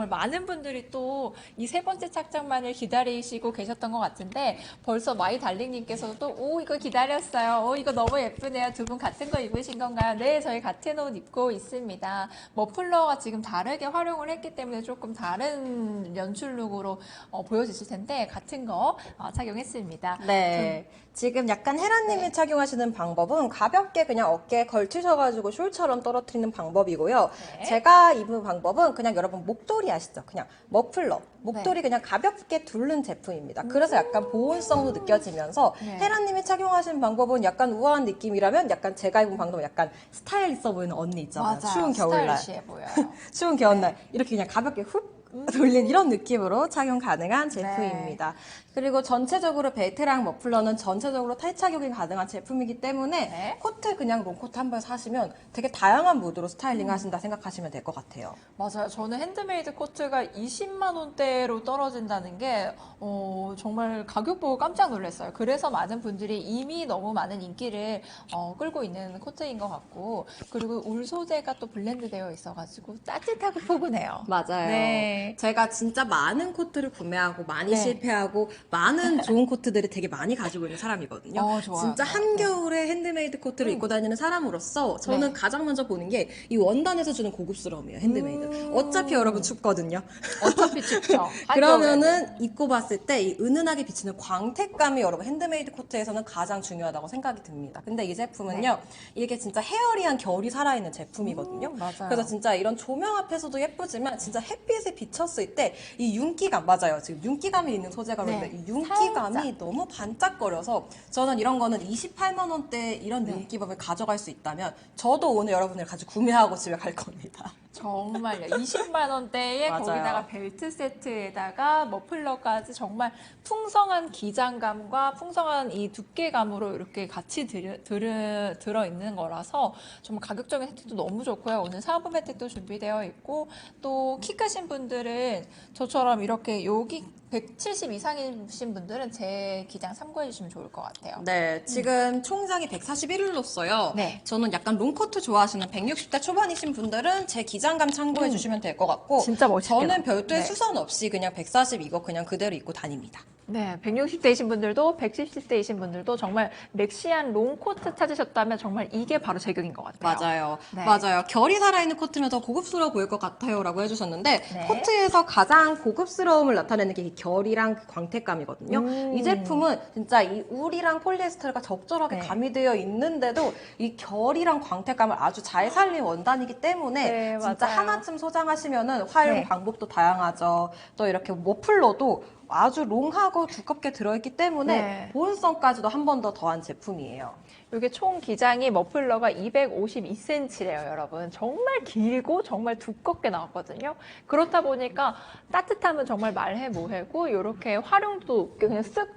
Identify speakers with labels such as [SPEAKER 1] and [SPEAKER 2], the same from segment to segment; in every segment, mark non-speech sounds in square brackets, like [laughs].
[SPEAKER 1] 정말 많은 분들이 또 이 세 번째 착장만을 기다리시고 계셨던 것 같은데 벌써 마이 달링님께서도 오 이거 기다렸어요. 오 이거 너무 예쁘네요. 두 분 같은 거 입으신 건가요? 네, 저희 같은 옷 입고 있습니다. 머플러가 지금 다르게 활용을 했기 때문에 조금 다른 연출 룩으로 어, 보여주실 텐데 같은 거 어, 착용했습니다.
[SPEAKER 2] 네. 지금 약간 헤라님이
[SPEAKER 1] 네.
[SPEAKER 2] 착용하시는 방법은 가볍게 그냥 어깨에 걸치셔가지고 숄처럼 떨어뜨리는 방법이고요.
[SPEAKER 1] 네.
[SPEAKER 2] 제가 입은 방법은 그냥 여러분 목도리 아시죠? 그냥 머플러. 목도리 그냥 가볍게 두른 제품입니다. 그래서 약간 보온성도 느껴지면서
[SPEAKER 1] 네.
[SPEAKER 2] 헤라님이 착용하시는 방법은 약간 우아한 느낌이라면 약간 제가 입은 방법은 약간 스타일 있어 보이는 언니 있잖아요. 추운 겨울날. [laughs] 추운 겨울날 이렇게 그냥 가볍게 훅 돌린 이런 느낌으로 착용 가능한 제품입니다. 그리고 전체적으로 벨트랑 머플러는 전체적으로 탈착용이 가능한 제품이기 때문에
[SPEAKER 1] 네.
[SPEAKER 2] 코트 그냥 롱코트 한번 사시면 되게 다양한 무드로 스타일링 하신다 생각하시면 될 것 같아요.
[SPEAKER 1] 맞아요. 저는 핸드메이드 코트가 20만 원대로 떨어진다는 게 어, 정말 가격 보고 깜짝 놀랐어요. 그래서 많은 분들이 이미 너무 많은 인기를 어, 끌고 있는 코트인 것 같고 그리고 울 소재가 또 블렌드되어 있어가지고 따뜻하고 포근해요.
[SPEAKER 2] 맞아요.
[SPEAKER 1] 네.
[SPEAKER 2] 제가 진짜 많은 코트를 구매하고 많이
[SPEAKER 1] 네.
[SPEAKER 2] 실패하고 많은 [laughs] 좋은 코트들을 되게 많이 가지고 있는 사람이거든요.
[SPEAKER 1] 어, 좋아요.
[SPEAKER 2] 진짜
[SPEAKER 1] 네.
[SPEAKER 2] 한겨울에 핸드메이드 코트를
[SPEAKER 1] 음.
[SPEAKER 2] 입고 다니는 사람으로서 저는
[SPEAKER 1] 네.
[SPEAKER 2] 가장 먼저 보는 게 이 원단에서 주는 고급스러움이에요. 핸드메이드.
[SPEAKER 1] 음.
[SPEAKER 2] 어차피 여러분 춥거든요.
[SPEAKER 1] 어차피 춥죠. [laughs]
[SPEAKER 2] 그러면은 입고 봤을 때 이 은은하게 비치는 광택감이 여러분 핸드메이드 코트에서는 가장 중요하다고 생각이 듭니다. 근데 이 제품은요, 이게 진짜 헤어리한 결이 살아있는 제품이거든요.
[SPEAKER 1] 음, 맞아요.
[SPEAKER 2] 그래서 진짜 이런 조명 앞에서도 예쁘지만 진짜 햇빛에 비쳤을 때 이 윤기감 맞아요. 지금 윤기감이 있는 소재가
[SPEAKER 1] 네,
[SPEAKER 2] 그런데 이 윤기감이
[SPEAKER 1] 살짝.
[SPEAKER 2] 너무 반짝거려서 저는 이런 거는 28만 원대 이런
[SPEAKER 1] 네.
[SPEAKER 2] 윤기감을 가져갈 수 있다면 저도 오늘 여러분들 같이 구매하고 집에 갈 겁니다.
[SPEAKER 1] 정말요. 20만 원대에
[SPEAKER 2] 맞아요.
[SPEAKER 1] 거기다가 벨트 세트에다가 머플러까지 정말 풍성한 기장감과 풍성한 이 두께감으로 이렇게 같이 들어, 들어, 들어있는 거라서 정말 가격적인 혜택도 너무 좋고요. 오늘 사은품 혜택도 준비되어 있고 또 키 크신 분들은 저처럼 이렇게 여기 170 이상이신 분들은 제 기장 참고해 주시면 좋을 것 같아요.
[SPEAKER 2] 네, 지금 총상이 141일로써요.
[SPEAKER 1] 네.
[SPEAKER 2] 저는 약간 롱코트 좋아하시는 160대 초반이신 분들은 제 기장감 참고해 주시면 될 것 같고.
[SPEAKER 1] 음. 진짜 멋있게
[SPEAKER 2] 저는. 별도의
[SPEAKER 1] 네.
[SPEAKER 2] 수선 없이 그냥 140 이거 그냥 그대로 입고 다닙니다.
[SPEAKER 1] 네, 160대이신 분들도 170대이신 분들도 정말 렉시한 롱코트 찾으셨다면 정말 이게 바로 제격인 것 같아요.
[SPEAKER 2] 맞아요.
[SPEAKER 1] 네.
[SPEAKER 2] 맞아요. 결이 살아있는 코트면 더 고급스러워 보일 것 같아요. 라고 해주셨는데,
[SPEAKER 1] 네.
[SPEAKER 2] 코트에서 가장 고급스러움을 나타내는 게이 결이랑 그 광택감이거든요.
[SPEAKER 1] 음.
[SPEAKER 2] 이 제품은 진짜 이 울이랑 폴리에스터가 적절하게
[SPEAKER 1] 네.
[SPEAKER 2] 가미되어 있는데도 이 결이랑 광택감을 아주 잘 살린 원단이기 때문에
[SPEAKER 1] 네,
[SPEAKER 2] 진짜
[SPEAKER 1] 맞아요.
[SPEAKER 2] 하나쯤 소장하시면은 활용
[SPEAKER 1] 네.
[SPEAKER 2] 방법도 다양하죠. 또 이렇게 머플러도 아주 롱하고 두껍게 들어있기 때문에
[SPEAKER 1] 네.
[SPEAKER 2] 보온성까지도 한 번 더 더한 제품이에요.
[SPEAKER 1] 이게 총 기장이 머플러가 252cm래요, 여러분. 정말 길고 정말 두껍게 나왔거든요. 그렇다 보니까 따뜻함은 정말 말해 뭐해고 이렇게 활용도 높게 그냥 쓱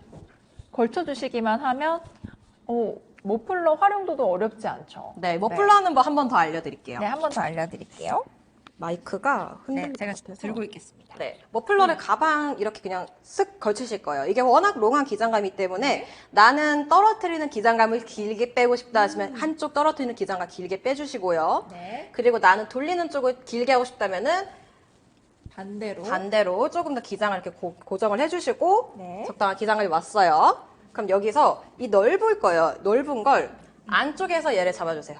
[SPEAKER 1] 걸쳐주시기만 하면 어, 머플러 활용도도 어렵지 않죠.
[SPEAKER 2] 네, 머플러 하는 법한번 더 알려드릴게요.
[SPEAKER 1] 네, 한 번 더 알려드릴게요.
[SPEAKER 2] 마이크가
[SPEAKER 1] 네,
[SPEAKER 2] 흔들릴
[SPEAKER 1] 제가
[SPEAKER 2] 수 있어서.
[SPEAKER 1] 들고 있겠습니다.
[SPEAKER 2] 네, 머플러를 가방 이렇게 그냥 쓱 걸치실 거예요. 이게 워낙 롱한 기장감이기 때문에 나는 떨어뜨리는 기장감을 길게 빼고 싶다 하시면 한쪽 떨어뜨리는 기장감 길게 빼주시고요.
[SPEAKER 1] 네,
[SPEAKER 2] 그리고 나는 돌리는 쪽을 길게 하고 싶다면은
[SPEAKER 1] 반대로.
[SPEAKER 2] 반대로 조금 더 기장을 이렇게 고, 고정을 해주시고
[SPEAKER 1] 네.
[SPEAKER 2] 적당한 기장감이 왔어요. 그럼 여기서 이 넓을 거예요. 넓은 걸 안쪽에서 얘를 잡아주세요.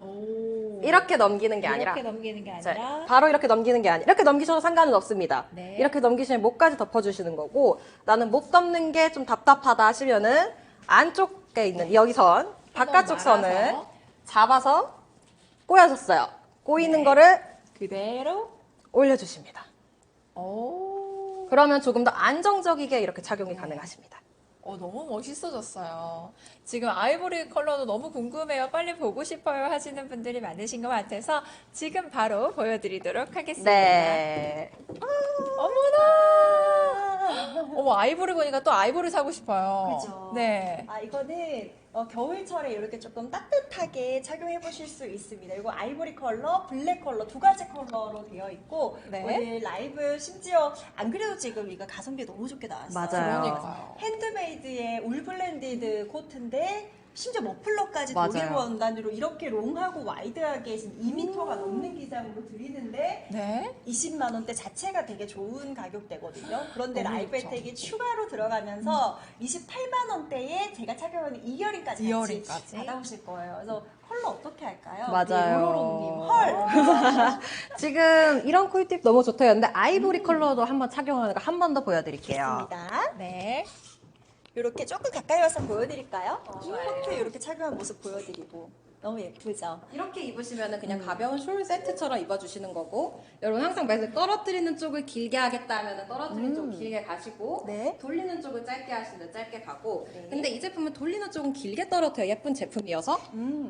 [SPEAKER 1] 오.
[SPEAKER 2] 이렇게 넘기는 게 아니라
[SPEAKER 1] 이렇게 넘기는 게
[SPEAKER 2] 자,
[SPEAKER 1] 아니라
[SPEAKER 2] 바로 이렇게 넘기는 게 아니라 이렇게 넘기셔도 상관은 없습니다.
[SPEAKER 1] 네.
[SPEAKER 2] 이렇게 넘기시면 목까지 덮어주시는 거고 나는 목 덮는 게 좀 답답하다 하시면은 안쪽에 있는 여기 선 바깥쪽 선을
[SPEAKER 1] 말아서.
[SPEAKER 2] 잡아서 꼬여줬어요. 꼬이는
[SPEAKER 1] 네.
[SPEAKER 2] 거를
[SPEAKER 1] 그대로
[SPEAKER 2] 올려주십니다.
[SPEAKER 1] 오.
[SPEAKER 2] 그러면 조금 더 안정적이게 이렇게 착용이 가능하십니다.
[SPEAKER 1] 어, 너무 멋있어졌어요. 지금 아이보리 컬러도 너무 궁금해요. 빨리 보고 싶어요 하시는 분들이 많으신 것 같아서 지금 바로 보여드리도록 하겠습니다.
[SPEAKER 2] 네.
[SPEAKER 1] 어머나! 어머, 아이보리 보니까 또 아이보리 사고 싶어요.
[SPEAKER 3] 그죠.
[SPEAKER 1] 네.
[SPEAKER 3] 아 이거는 어, 겨울철에 이렇게 조금 따뜻하게 착용해 보실 수 있습니다. 이거 아이보리 컬러, 블랙 컬러 두 가지 컬러로 되어 있고
[SPEAKER 1] 네.
[SPEAKER 3] 오늘 라이브 심지어 안 그래도 지금 이거 가성비 너무 좋게 나왔어요.
[SPEAKER 2] 맞아요.
[SPEAKER 1] 그러니까요.
[SPEAKER 3] 핸드메이드의 울 블렌디드 코트인데 심지어 머플러까지
[SPEAKER 2] 맞아요.
[SPEAKER 3] 독일 원단으로 이렇게 롱하고 와이드하게 지금 2m가 넘는 기장으로 드리는데
[SPEAKER 1] 네.
[SPEAKER 3] 20만 원대 자체가 되게 좋은 가격대거든요. 그런데
[SPEAKER 1] 너무
[SPEAKER 3] 라이프
[SPEAKER 1] 좋죠.
[SPEAKER 3] 혜택이 추가로 들어가면서 28만 원대에 제가 착용하는 이어링까지
[SPEAKER 1] 이어링까지.
[SPEAKER 3] 같이 받아오실 거예요. 그래서 컬러 어떻게 할까요?
[SPEAKER 2] 맞아요.
[SPEAKER 3] 로로롱님 헐. [laughs]
[SPEAKER 2] 지금 이런 꿀팁 너무 좋대요. 근데 아이보리 컬러도 한번 착용하는 거 한 번 더 보여드릴게요.
[SPEAKER 3] 좋습니다.
[SPEAKER 1] 네.
[SPEAKER 3] 이렇게 조금 가까이 와서 보여드릴까요? 이렇게 이렇게 착용한 모습 보여드리고 너무 예쁘죠?
[SPEAKER 2] 이렇게 입으시면 그냥 가벼운 숄 세트처럼 입어주시는 거고 여러분 항상 말씀 떨어뜨리는 쪽을 길게 하겠다 하면 떨어뜨리는 쪽 길게 가시고
[SPEAKER 3] 네.
[SPEAKER 2] 돌리는 쪽을 짧게 하시면 짧게 가고
[SPEAKER 3] 네.
[SPEAKER 2] 근데 이 제품은 돌리는 쪽은 길게 떨어뜨려 예쁜 제품이어서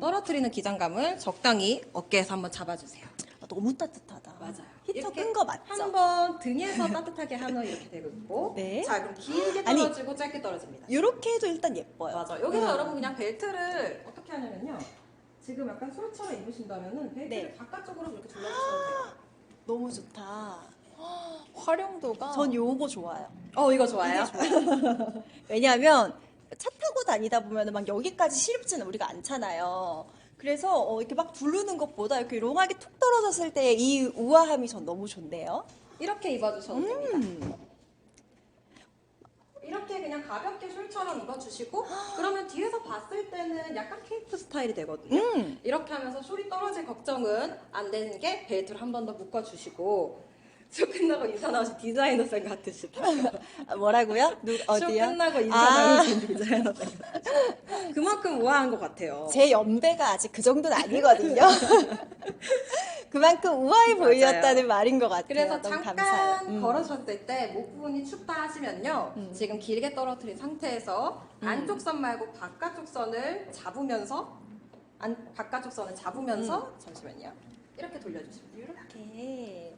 [SPEAKER 2] 떨어뜨리는 기장감을 적당히 어깨에서 한번 잡아주세요.
[SPEAKER 3] 아, 너무 따뜻하다.
[SPEAKER 2] 맞아요.
[SPEAKER 3] 히터
[SPEAKER 2] 이렇게
[SPEAKER 3] 끈거 맞죠?
[SPEAKER 2] 한 번 등에서 따뜻하게 하면 이렇게 되고 있고 [laughs]
[SPEAKER 3] 네.
[SPEAKER 2] 자 그럼 길게
[SPEAKER 3] 아니,
[SPEAKER 2] 떨어지고 짧게 떨어집니다.
[SPEAKER 3] 이렇게 해도 일단 예뻐요.
[SPEAKER 2] 맞아. 여기서
[SPEAKER 3] 음.
[SPEAKER 2] 여러분 그냥 벨트를 어떻게 하냐면요. 지금 약간 솔처럼 입으신다면은 벨트를
[SPEAKER 3] 네.
[SPEAKER 2] 바깥쪽으로 그렇게 둘러주셔도 돼요. [gasps]
[SPEAKER 3] 너무 좋다. [gasps]
[SPEAKER 1] 활용도가
[SPEAKER 3] 전 요거 좋아요.
[SPEAKER 2] 어 이거 좋아요. [laughs]
[SPEAKER 3] 왜냐하면 차 타고 다니다 보면 막 여기까지 시렵지는 우리가 않잖아요. 그래서 어, 이렇게 막 부르는 것보다 이렇게 롱하게 툭 떨어졌을 때 이 우아함이 전 너무 좋네요.
[SPEAKER 2] 이렇게 입어주셔도 됩니다.
[SPEAKER 3] 음.
[SPEAKER 2] 이렇게 그냥 가볍게 숄처럼 입어주시고 그러면 뒤에서 봤을 때는 약간 케이프 스타일이 되거든요.
[SPEAKER 3] 음.
[SPEAKER 2] 이렇게 하면서 숄이 떨어질 걱정은 안 되는 게 벨트를 한 번 더 묶어주시고 쇼 끝나고 인사 나오신 디자이너생 같으시다.
[SPEAKER 3] 아, 뭐라고요? 누,
[SPEAKER 2] 쇼
[SPEAKER 3] 어디요?
[SPEAKER 2] 끝나고 인사
[SPEAKER 3] 아.
[SPEAKER 2] 나오신 같으시다. 그만큼 우아한 것 같아요.
[SPEAKER 3] 제 연배가 아직 그 정도는 아니거든요. [laughs] 그만큼 우아해 보였다는 말인 것 같아요.
[SPEAKER 2] 그래서
[SPEAKER 3] 너무
[SPEAKER 2] 잠깐
[SPEAKER 3] 감사해요. 음.
[SPEAKER 2] 걸어주셨을 때 목 부분이 춥다 하시면요. 지금 길게 떨어뜨린 상태에서
[SPEAKER 3] 음.
[SPEAKER 2] 안쪽 선 말고 바깥쪽 선을 잡으면서 안, 바깥쪽 선을 잡으면서
[SPEAKER 3] 음.
[SPEAKER 2] 잠시만요. 이렇게 돌려주시면.
[SPEAKER 3] 이렇게.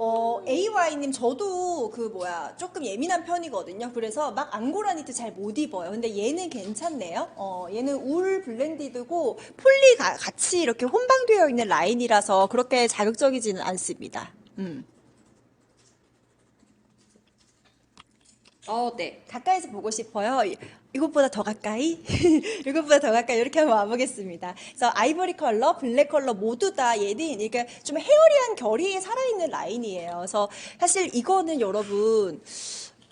[SPEAKER 3] 어, AY님, 저도 그 뭐야, 조금 예민한 편이거든요. 그래서 막 앙고라 니트 잘 못 입어요. 근데 얘는 괜찮네요. 어, 얘는 울 블렌디드고 폴리 가- 같이 이렇게 혼방되어 있는 라인이라서 그렇게 자극적이지는 않습니다. 음.
[SPEAKER 2] 어, 네.
[SPEAKER 3] 가까이서 보고 싶어요. 이- 이것보다 더 가까이? [laughs] 이것보다 더 가까이 이렇게 한번 와보겠습니다. 그래서 아이보리 컬러, 블랙 컬러 모두 다 얘는 이렇게 좀 헤어리한 결이 살아있는 라인이에요. 그래서 사실 이거는 여러분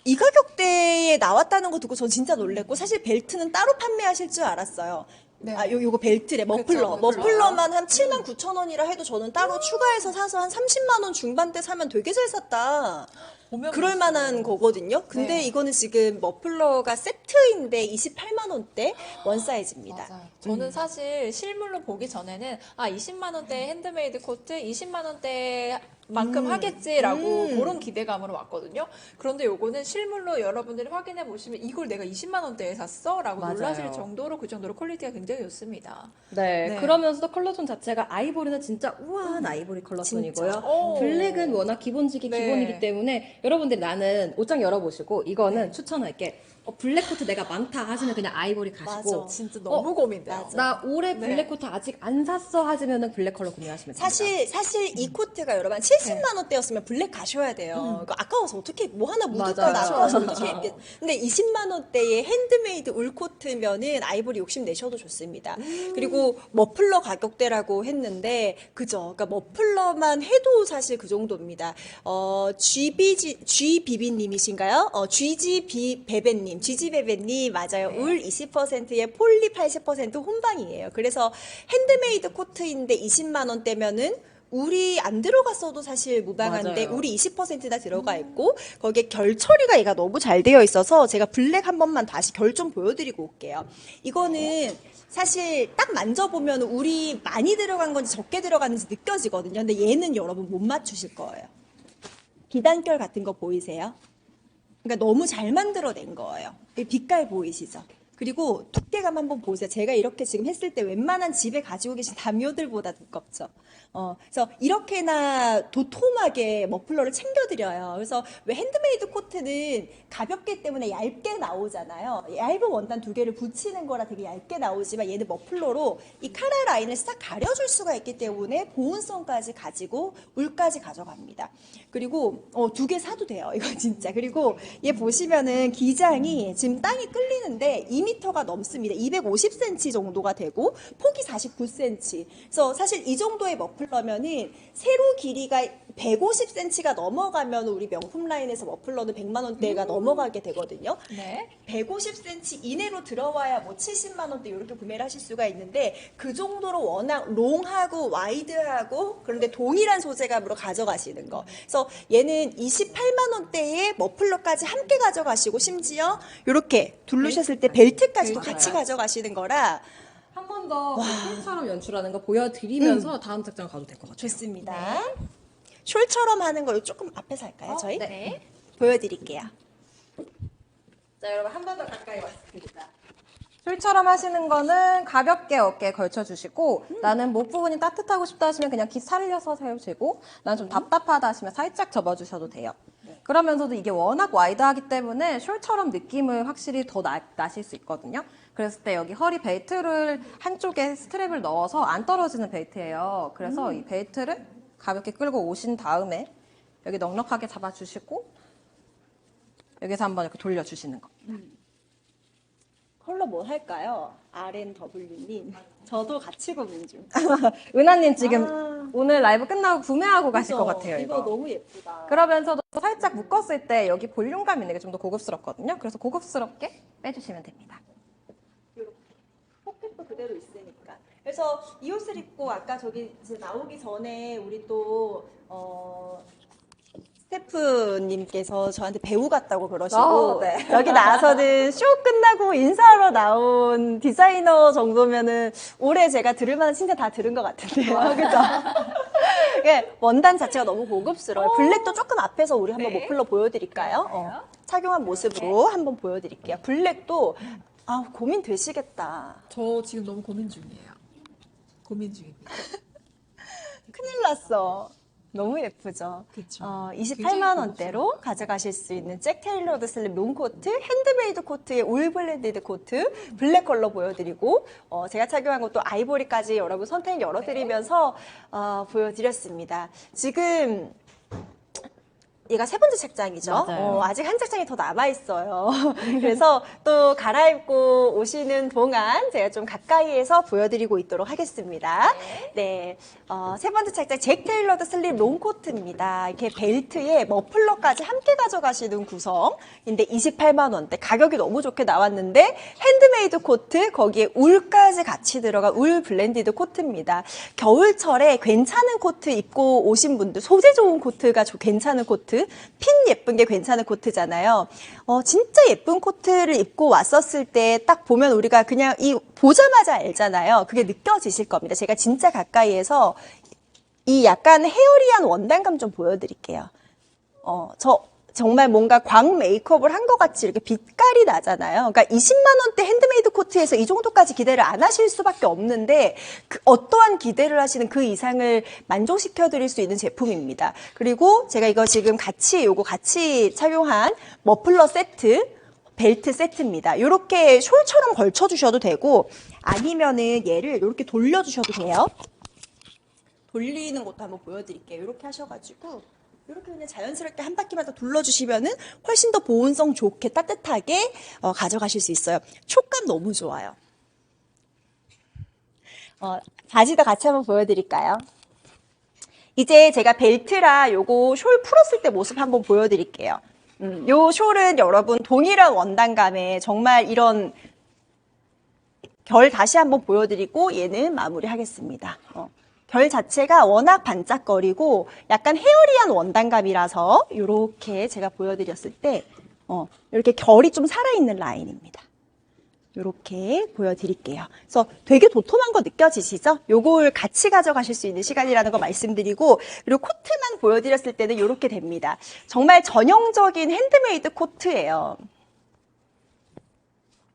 [SPEAKER 3] 이 가격대에 나왔다는 거 듣고 전 진짜 놀랬고 사실 벨트는 따로 판매하실 줄 알았어요.
[SPEAKER 1] 네.
[SPEAKER 3] 아, 요, 요거 벨트래, 머플러.
[SPEAKER 1] 그쵸, 머플러.
[SPEAKER 3] 머플러 만 한 7만 9천 원이라 해도 저는 따로 추가해서 사서 한 30만 원 중반대 사면 되게 잘 샀다. 그럴
[SPEAKER 1] 볼수록.
[SPEAKER 3] 만한 거거든요. 근데
[SPEAKER 1] 네.
[SPEAKER 3] 이거는 지금 머플러가 세트인데 28만 원대 원 사이즈입니다.
[SPEAKER 1] 맞아요. 저는 사실 실물로 보기 전에는 아 20만 원대 핸드메이드 코트 20만 원대 만큼
[SPEAKER 3] 음.
[SPEAKER 1] 하겠지라고
[SPEAKER 3] 음.
[SPEAKER 1] 그런 기대감으로 왔거든요. 그런데 요거는 실물로 여러분들이 확인해 보시면 이걸 내가 20만 원대에 샀어라고
[SPEAKER 2] 맞아요.
[SPEAKER 1] 놀라실 정도로 그 정도로 퀄리티가 굉장히 좋습니다.
[SPEAKER 2] 네,
[SPEAKER 1] 네.
[SPEAKER 2] 그러면서도 컬러톤 자체가 아이보리는 진짜 우아한 아이보리 컬러톤이고요. 블랙은 워낙 기본직이
[SPEAKER 1] 네.
[SPEAKER 2] 기본이기 때문에 여러분들 나는 옷장 열어보시고 이거는 추천할게. 어, 블랙 코트 내가 많다 하시면 그냥 아이보리 가시고
[SPEAKER 3] 맞아.
[SPEAKER 1] 진짜 너무 고민돼요.
[SPEAKER 3] 맞아.
[SPEAKER 2] 나 올해
[SPEAKER 1] 네.
[SPEAKER 2] 블랙 코트 아직 안 샀어 하시면은 블랙 컬러 구매하시면 됩니다.
[SPEAKER 3] 사실 사실 이 코트가 여러분 한 70만 원대였으면 블랙 가셔야 돼요. 이거 아까워서 어떻게 뭐 하나 묻었다
[SPEAKER 2] 맞아요.
[SPEAKER 3] 아까워서
[SPEAKER 1] 그쵸.
[SPEAKER 3] 어떻게. 근데 20만 원대의 핸드메이드 울 코트면은 아이보리 욕심 내셔도 좋습니다. 그리고 머플러 가격대라고 했는데 그죠? 그러니까 머플러만 해도 사실 그 정도입니다. 어 GBG GBB님이신가요? 어 GG 베베 님, GG 베베 님 맞아요. 울 20%에 폴리 80% 혼방이에요. 그래서 핸드메이드 코트인데 20만 원대면은 울이 안 들어갔어도 사실 무방한데
[SPEAKER 2] 맞아요.
[SPEAKER 3] 울이 20%나 들어가 있고 거기에 결 처리가 얘가 너무 잘 되어 있어서 제가 블랙 한 번만 다시 결 좀 보여드리고 올게요. 이거는 사실 딱 만져보면 울이 많이 들어간 건지 적게 들어갔는지 느껴지거든요. 근데 얘는 여러분 못 맞추실 거예요. 비단결 같은 거 보이세요? 그러니까 너무 잘 만들어낸 거예요. 이 빛깔 보이시죠? 그리고 두께감 한번 보세요. 제가 이렇게 지금 했을 때 웬만한 집에 가지고 계신 담요들보다 두껍죠. 어, 그래서 이렇게나 도톰하게 머플러를 챙겨드려요. 그래서 왜 핸드메이드 코트는 가볍기 때문에 얇게 나오잖아요. 얇은 원단 두 개를 붙이는 거라 되게 얇게 나오지만 얘는 머플러로 이 카라 라인을 싹 가려줄 수가 있기 때문에 보온성까지 가지고 울까지 가져갑니다. 그리고 어, 두 개 사도 돼요. [laughs] 이거 진짜. 그리고 얘 보시면은 기장이 지금 땅이 끌리는데 이미 2m가 넘습니다. 250cm 정도가 되고 폭이 49cm. 그래서 사실 이 정도의 머플러면은 세로 길이가 150cm가 넘어가면 우리 명품 라인에서 머플러는 100만 원대가 넘어가게 되거든요.
[SPEAKER 1] 네.
[SPEAKER 3] 150cm 이내로 들어와야 뭐 70만 원대 이렇게 구매를 하실 수가 있는데 그 정도로 워낙 롱하고 와이드하고 그런데 동일한 소재감으로 가져가시는 거. 그래서 얘는 28만 원대의 머플러까지 함께 가져가시고 심지어 이렇게 두르셨을 때 벨트 까지도
[SPEAKER 2] 벨트요.
[SPEAKER 3] 같이 가져가시는 거라
[SPEAKER 2] 한 번더 폴처럼 연출하는 거 보여드리면서 다음 착장 가도 될 것 같아요.
[SPEAKER 3] 좋습니다. 숄처럼 하는 거 조금 앞에서 할까요,
[SPEAKER 2] 어,
[SPEAKER 3] 저희?
[SPEAKER 2] 네.
[SPEAKER 3] 보여드릴게요.
[SPEAKER 2] 자, 여러분 한 번 더 가까이 왔습니다. 숄처럼 하시는 거는 가볍게 어깨에 걸쳐주시고 나는 목 부분이 따뜻하고 싶다 하시면 그냥 기 살려서 세우시고 나는 좀 답답하다 하시면 살짝 접어주셔도 돼요. 그러면서도 이게 워낙 와이드하기 때문에 숄처럼 느낌을 확실히 더 나, 나실 수 있거든요. 그랬을 때 여기 허리 벨트를 한쪽에 스트랩을 넣어서 안 떨어지는 벨트예요. 그래서 이 벨트를 가볍게 끌고 오신 다음에 여기 넉넉하게 잡아주시고 여기서 한번 이렇게 돌려주시는 거.
[SPEAKER 3] 컬러 뭐 할까요? RNW님. 저도 같이 고민 중. [laughs]
[SPEAKER 2] 은하님 지금
[SPEAKER 3] 아.
[SPEAKER 2] 오늘 라이브 끝나고 구매하고 가실 것
[SPEAKER 3] 그죠?
[SPEAKER 2] 같아요.
[SPEAKER 3] 이거
[SPEAKER 2] 이거.
[SPEAKER 3] 너무 예쁘다.
[SPEAKER 2] 그러면서도 살짝 묶었을 때 여기 볼륨감 있는 게 좀 더 고급스럽거든요. 그래서 고급스럽게 빼주시면 됩니다.
[SPEAKER 3] 이렇게 포켓도 그대로 있으니까. 그래서 이 옷을 입고 아까 저기 이제 나오기 전에 우리 또 어. 스태프님께서 저한테 배우 같다고 그러시고
[SPEAKER 2] 어, 네. [laughs]
[SPEAKER 3] 여기 나와서는 쇼 끝나고 인사하러 나온 디자이너 정도면은 올해 제가 들을 만한 칭찬 다 들은 것 같은데요. 그죠? 예, 원단 자체가 너무 고급스러워요. 블랙도 조금 앞에서 우리 한번
[SPEAKER 1] 네.
[SPEAKER 3] 모플러 보여드릴까요? 어, 착용한 모습으로 한번 보여드릴게요. 블랙도 아 고민 되시겠다.
[SPEAKER 1] 저 지금 너무 고민 중이에요. 고민 중입니다. [laughs]
[SPEAKER 3] 큰일 났어. 너무 예쁘죠?
[SPEAKER 1] 그쵸.
[SPEAKER 3] 어,
[SPEAKER 1] 굉장히
[SPEAKER 3] 28만 원대로 가져가실 수 있는 잭 테일러드 슬립 롱 코트, 핸드메이드 코트의 올 블렌디드 코트, 블랙 컬러 보여드리고, 어, 제가 착용한 것도 아이보리까지 여러분 선택 열어드리면서 어, 보여드렸습니다. 지금 얘가 세 번째 책장이죠. 어, 아직 한 책장이 더 남아 있어요. [laughs] 그래서 또 갈아입고 오시는 동안 제가 좀 가까이에서 보여드리고 있도록 하겠습니다. 네, 어, 세 번째 책장 잭 테일러드 슬립 롱 코트입니다. 이렇게 벨트에 머플러까지 함께 가져가시는 구성인데 28만 원대 가격이 너무 좋게 나왔는데 핸드메이드 코트 거기에 울까지 같이 들어가 울 블렌디드 코트입니다. 겨울철에 괜찮은 코트 입고 오신 분들 소재 좋은 코트가 조- 괜찮은 코트 핀 예쁜 게 괜찮은 코트잖아요. 어, 진짜 예쁜 코트를 입고 왔었을 때 딱 보면 우리가 그냥 이 보자마자 알잖아요. 그게 느껴지실 겁니다. 제가 진짜 가까이에서 이 약간 헤어리한 원단감 좀 보여드릴게요. 어, 저 정말 뭔가 광 메이크업을 한 것 같이 이렇게 빛깔이 나잖아요. 그러니까 20만 원대 핸드메이드 코트에서 이 정도까지 기대를 안 하실 수밖에 없는데 그 어떠한 기대를 하시는 그 이상을 만족시켜 드릴 수 있는 제품입니다. 그리고 제가 이거 지금 같이 요거 같이 착용한 머플러 세트 벨트 세트입니다. 이렇게 숄처럼 걸쳐 주셔도 되고 아니면은 얘를 이렇게 돌려 주셔도 돼요. 돌리는 것도 한번 보여드릴게요. 이렇게 하셔가지고 이렇게 그냥 자연스럽게 한 바퀴만 더 둘러주시면은 훨씬 더 보온성 좋게 따뜻하게 어, 가져가실 수 있어요. 촉감 너무 좋아요. 어, 바지도 같이 한번 보여드릴까요? 이제 제가 벨트라 요거 숄 풀었을 때 모습 한번 보여드릴게요. 음, 요 숄은 여러분 동일한 원단감에 정말 이런 결 다시 한번 보여드리고 얘는 마무리하겠습니다. 어. 결 자체가 워낙 반짝거리고 약간 헤어리한 원단감이라서 이렇게 제가 보여드렸을 때 어, 이렇게 결이 좀 살아있는 라인입니다. 이렇게 보여드릴게요. 그래서 되게 도톰한 거 느껴지시죠? 요걸 같이 가져가실 수 있는 시간이라는 거 말씀드리고 그리고 코트만 보여드렸을 때는 이렇게 됩니다. 정말 전형적인 핸드메이드 코트예요.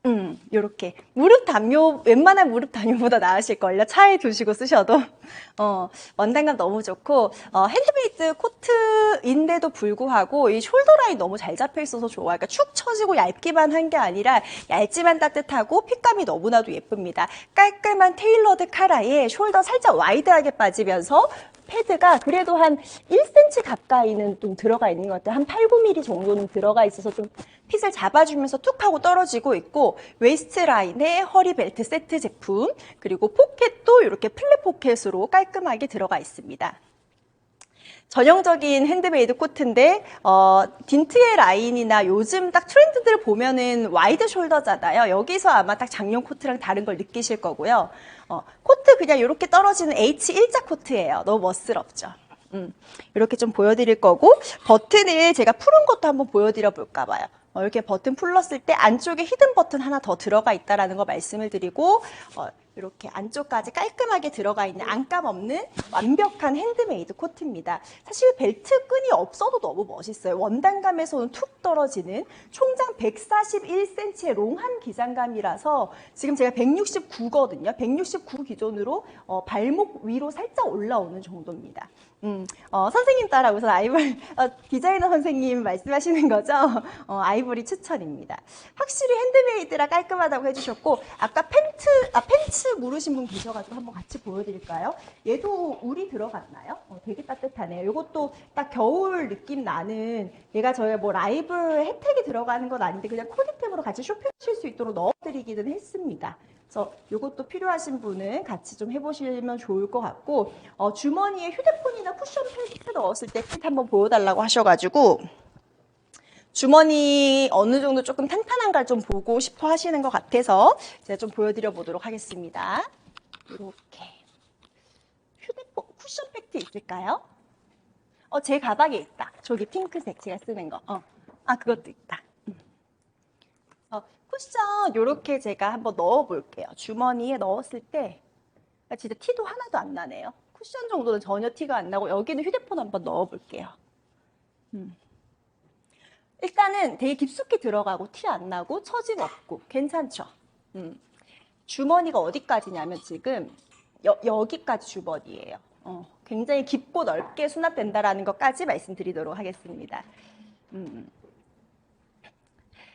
[SPEAKER 3] 음, 요렇게. 무릎 담요, 웬만한 무릎 담요보다 나으실걸요? 차에 두시고 쓰셔도. [laughs] 어, 원단감 너무 좋고, 어, 핸드메이드 코트인데도 불구하고, 이 숄더 라인 너무 잘 잡혀 있어서 좋아요. 그러니까 축 처지고 얇기만 한 게 아니라, 얇지만 따뜻하고, 핏감이 너무나도 예쁩니다. 깔끔한 테일러드 카라에 숄더 살짝 와이드하게 빠지면서, 패드가 그래도 한 1cm 가까이는 좀 들어가 있는 것 같아요. 한 8, 9mm 정도는 들어가 있어서 좀 핏을 잡아주면서 툭 하고 떨어지고 있고 웨이스트 라인에 허리 벨트 세트 제품 그리고 포켓도 이렇게 플랫 포켓으로 깔끔하게 들어가 있습니다. 전형적인 핸드메이드 코트인데 어, 딘트의 라인이나 요즘 딱 트렌드들 보면은 와이드 숄더잖아요. 여기서 아마 딱 장용 코트랑 다른 걸 느끼실 거고요. 어, 코트 그냥 이렇게 떨어지는 H1자 코트예요. 너무 멋스럽죠. 음, 이렇게 좀 보여드릴 거고 버튼을 제가 푸른 것도 한번 보여드려 볼까 봐요. 어, 이렇게 버튼 풀렀을 때 안쪽에 히든 버튼 하나 더 들어가 있다라는 거 말씀을 드리고 어, 이렇게 안쪽까지 깔끔하게 들어가 있는 안감 없는 완벽한 핸드메이드 코트입니다. 사실 벨트 끈이 없어도 너무 멋있어요. 원단감에서는 툭 떨어지는 총장 141cm의 롱한 기장감이라서 지금 제가 169거든요. 169 기준으로 어, 발목 위로 살짝 올라오는 정도입니다. 음, 어, 선생님 따라오서 아이보리, 어, 디자이너 선생님 말씀하시는 거죠? 어, 아이보리 추천입니다. 확실히 핸드메이드라 깔끔하다고 해주셨고, 아까 팬츠, 아, 팬츠 물으신 분 계셔가지고 한번 같이 보여드릴까요? 얘도 울이 들어갔나요? 어, 되게 따뜻하네요. 이것도 딱 겨울 느낌 나는, 얘가 저희 뭐 라이브 혜택이 들어가는 건 아닌데, 그냥 코디템으로 같이 쇼핑하실 수 있도록 넣어드리기는 했습니다. 그래서 이것도 필요하신 분은 같이 좀 해보시면 좋을 것 같고 어, 주머니에 휴대폰이나 쿠션 팩 넣었을 때 핏 한번 보여달라고 하셔가지고 주머니 어느 정도 조금 탄탄한가 좀 보고 싶어 하시는 것 같아서 제가 좀 보여드려 보도록 하겠습니다. 이렇게 휴대폰 쿠션 팩트 있을까요? 어, 제 가방에 있다. 저기 핑크색 제가 쓰는 거. 어. 아, 그것도 있다. 어, 쿠션 이렇게 제가 한번 넣어 볼게요. 주머니에 넣었을 때 아, 진짜 티도 하나도 안 나네요. 쿠션 정도는 전혀 티가 안 나고 여기는 휴대폰 한번 넣어 볼게요. 음. 일단은 되게 깊숙이 들어가고 티 안 나고 처짐 없고 괜찮죠. 음. 주머니가 어디까지냐면 지금 여, 여기까지 주머니예요. 어, 굉장히 깊고 넓게 수납된다라는 것까지 말씀드리도록 하겠습니다. 음.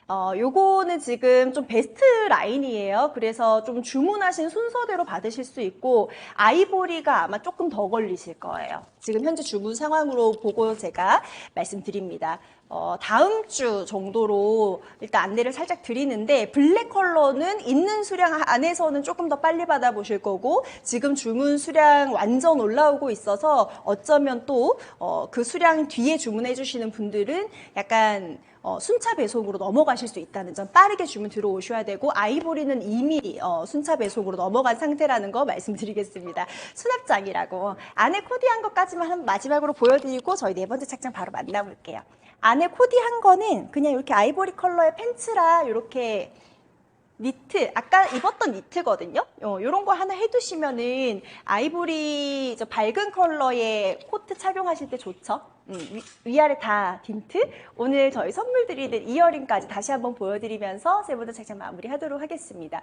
[SPEAKER 3] 어, 요거는 지금 좀 베스트 라인이에요. 그래서 좀 주문하신 순서대로 받으실 수 있고, 아이보리가 아마 조금 더 걸리실 거예요. 지금 현재 주문 상황으로 보고 제가 말씀드립니다. 어, 다음 주 정도로 일단 안내를 살짝 드리는데, 블랙 컬러는 있는 수량 안에서는 조금 더 빨리 받아보실 거고, 지금 주문 수량 완전 올라오고 있어서 어쩌면 또, 어, 그 수량 뒤에 주문해 주시는 분들은 약간 어, 순차 배송으로 넘어가실 수 있다는 점 빠르게 주문 들어오셔야 되고 아이보리는 이미 어, 순차 배송으로 넘어간 상태라는 거 말씀드리겠습니다. 수납장이라고 안에 코디한 것까지만 한 마지막으로 보여드리고 저희 네 번째 착장 바로 만나볼게요. 안에 코디한 거는 그냥 이렇게 아이보리 컬러의 팬츠랑 이렇게 니트, 아까 입었던 니트거든요. 어, 이런 거 하나 해두시면은 아이보리 저 밝은 컬러의 코트 착용하실 때 좋죠. 음, 위, 아래다 딘트. 오늘 저희 선물 드리는 이어링까지 다시 한번 보여드리면서 세 번째 착장 마무리하도록 하겠습니다.